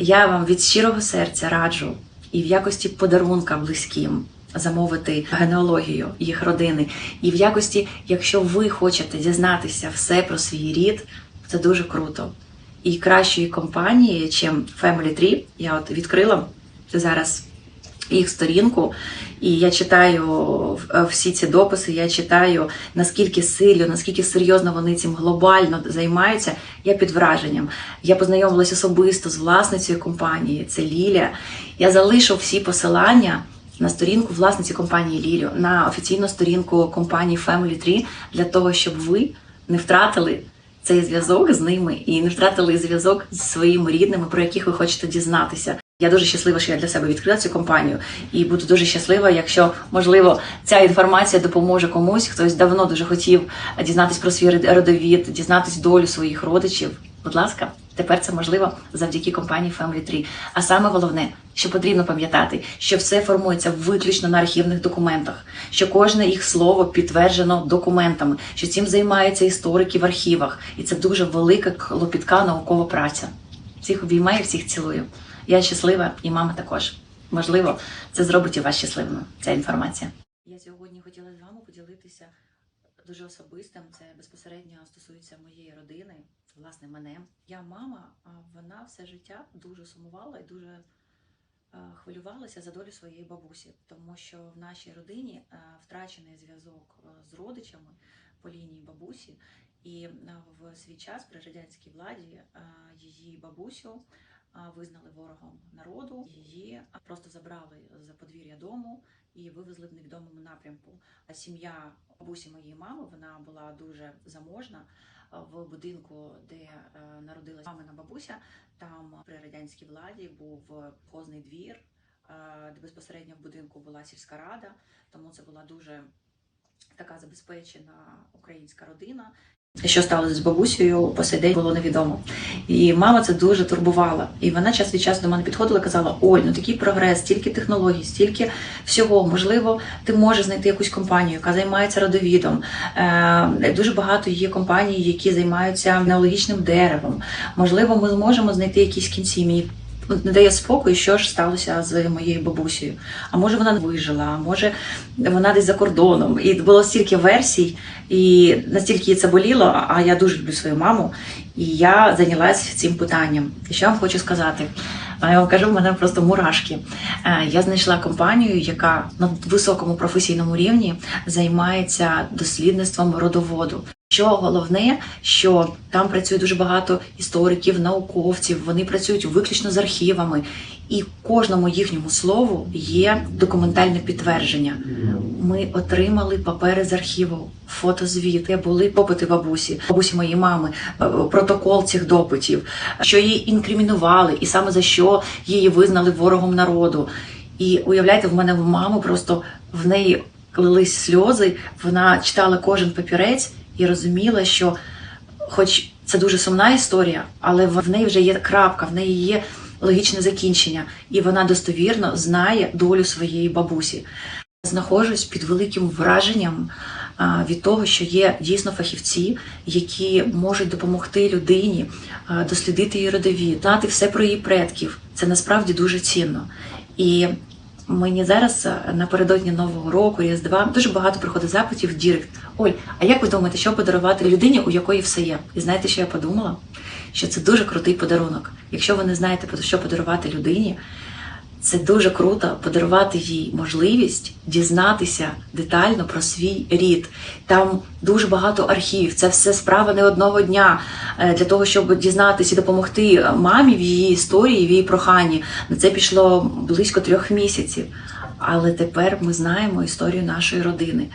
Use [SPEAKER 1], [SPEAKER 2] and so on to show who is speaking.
[SPEAKER 1] Я вам від щирого серця раджу і в якості подарунка близьким замовити генеалогію їх родини, і в якості, якщо ви хочете дізнатися все про свій рід, це дуже круто. І кращої компанії, чим Family Tree, я от відкрила зараз їх сторінку, і я читаю е, всі ці дописи, я читаю наскільки сильно, наскільки серйозно вони цим глобально займаються. Я під враженням. Я познайомилася особисто з власницею компанії, це Лілія. Я залишу всі посилання на сторінку власниці компанії Лілю, на офіційну сторінку компанії Family Tree, для того, щоб ви не втратили цей зв'язок з ними і не втратили зв'язок з своїми рідними, про яких ви хочете дізнатися. Я дуже щаслива, що я для себе відкрила цю компанію, і буду дуже щаслива, якщо можливо ця інформація допоможе комусь, хтось давно дуже хотів дізнатись про свій родовід, дізнатись долю своїх родичів. Будь ласка, тепер це можливо завдяки компанії Family Tree. А саме головне, що потрібно пам'ятати, що все формується виключно на архівних документах, що кожне їх слово підтверджено документами, що цим займаються історики в архівах, і це дуже велика клопітка наукова праця. Всіх обіймаю, всіх цілую. Я щаслива, і мама також. Можливо, це зробить і вас щасливими. Ця інформація. Я сьогодні хотіла з вами поділитися дуже особистим. Це безпосередньо стосується моєї родини, власне, мене. Я мама, вона все життя дуже сумувала і дуже е, хвилювалася за долю своєї бабусі, тому що в нашій родині е, втрачений зв'язок е, з родичами по лінії бабусі, і в свій час при радянській владі її бабусю визнали ворогом народу. Її просто забрали за подвір'я дому і вивезли в невідомому напрямку. А сім'я бабусі моєї мами вона була дуже заможна в будинку, де е, народилася мамина бабуся. Там при радянській владі був хозний двір, де безпосередньо в будинку була сільська рада. Тому це була дуже така забезпечена українська родина. Що сталося з бабусею по сей день було невідомо. І мама це дуже турбувала. І вона час від часу до мене підходила казала: Оль, ну такий прогрес, стільки технологій, стільки всього. Можливо, ти можеш знайти якусь компанію, яка займається родовідом. Е, дуже багато є компаній, які займаються неологічним деревом. Можливо, ми зможемо знайти якісь кінці. От не дає спокою, що ж сталося з моєю бабусею. А може вона не вижила, а може вона десь за кордоном. І було стільки версій, і настільки це боліло, а я дуже люблю свою маму. І я зайнялася цим питанням. І що я вам хочу сказати? Я вам кажу, в мене просто мурашки. Е, Я знайшла компанію, яка на високому професійному рівні займається дослідництвом родоводу. Що головне, що там працює дуже багато істориків, науковців, вони працюють виключно з архівами, і кожному їхньому слову є документальне підтвердження. Ми отримали папери з архіву, фотозвіти, були попити бабусі, бабусі моєї мами, е, протокол цих допитів, що її інкримінували, і саме за що її визнали ворогом народу. І уявляєте, в мене в маму просто в неї лились сльози. Вона читала кожен папірець і розуміла, що, хоч це дуже сумна історія, але в неї вже є крапка, в неї є логічне закінчення, і вона достовірно знає долю своєї бабусі. Знаходжусь під великим враженням від того, що є дійсно фахівці, які можуть допомогти людині дослідити її родові, знати все про її предків. Це насправді дуже цінно. І мені зараз напередодні нового року, Різдва, дуже багато приходить запитів в Дірект. Оль, а як ви думаєте, що подарувати людині, у якої все є? І знаєте, що я подумала? Що це дуже крутий подарунок. Якщо ви не знаєте, що подарувати людині, це дуже круто подарувати їй можливість дізнатися детально про свій рід. Там дуже багато архівів. Це все справа не одного дня Е, для того, щоб дізнатися і допомогти мамі в її історії, в її проханні. На це пішло близько трьох місяців. Але тепер ми знаємо історію нашої родини.